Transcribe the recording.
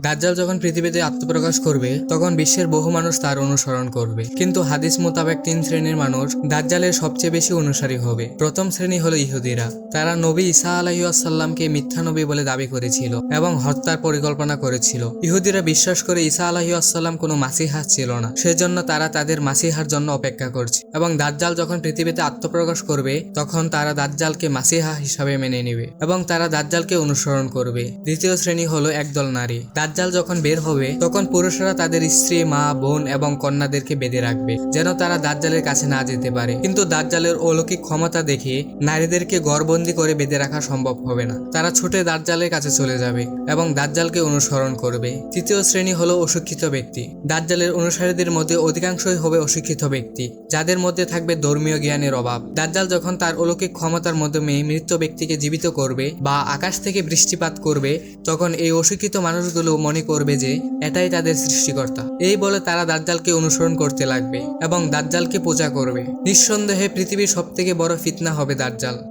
দাজ্জাল যখন পৃথিবীতে আত্মপ্রকাশ করবে, তখন বিশ্বের বহু মানুষ তার অনুসরণ করবে। কিন্তু হাদিস মোতাবেক তিন শ্রেণির মানুষ দাজ্জালের সবচেয়ে বেশি অনুসারী হবে। প্রথম শ্রেণি হলো ইহুদিরা। তারা নবী ঈসা আলাহিসাল্লামকে মিথ্যা নবী বলে দাবি করেছিল এবং হত্যার পরিকল্পনা করেছিল। ইহুদিরা বিশ্বাস করে ইসা আলাহিসাল্লাম কোনো মাসিহা ছিল না। সেজন্য তারা তাদের মাসিহার জন্য অপেক্ষা করছে এবং দাজ্জাল যখন পৃথিবীতে আত্মপ্রকাশ করবে, তখন তারা দাজ্জালকে মাসিহা হিসাবে মেনে নেবে এবং তারা দাজ্জালকে অনুসরণ করবে। দ্বিতীয় শ্রেণি হলো একদল নারী। দাজ্জাল যখন বের হবে, তখন পুরুষরা তাদের স্ত্রী, মা, বোন এবং কন্যাদেরকে বেঁধে রাখবে, যেন তারা দাজ্জালের কাছে না যেতে পারে। কিন্তু দাজ্জালের অলৌকিক ক্ষমতা দেখে নারীদেরকে গড়বন্দি করে বেঁধে রাখা সম্ভব হবে না। তারা ছুটে দাজ্জালের কাছে চলে যাবে এবং দাজ্জালকে অনুসরণ করবে। তৃতীয় শ্রেণি হলো অশিক্ষিত ব্যক্তি। দাজ্জালের অনুসারীদের মধ্যে অধিকাংশই হবে অশিক্ষিত ব্যক্তি, যাদের মধ্যে থাকবে ধর্মীয় জ্ঞানের অভাব। দাজ্জাল যখন তার অলৌকিক ক্ষমতার মাধ্যমে মৃত ব্যক্তিকে জীবিত করবে বা আকাশ থেকে বৃষ্টিপাত করবে, তখন এই অশিক্ষিত মানুষগুলো মনে করবে যে, এটাই তাদের সৃষ্টিকর্তা। এই বলে তারা দাজ্জালকে অনুসরণ করতে লাগবে এবং দাজ্জালকে পূজা করবে। নিঃসন্দেহে পৃথিবীর সবথেকে বড় ফিতনা হবে দাজ্জাল।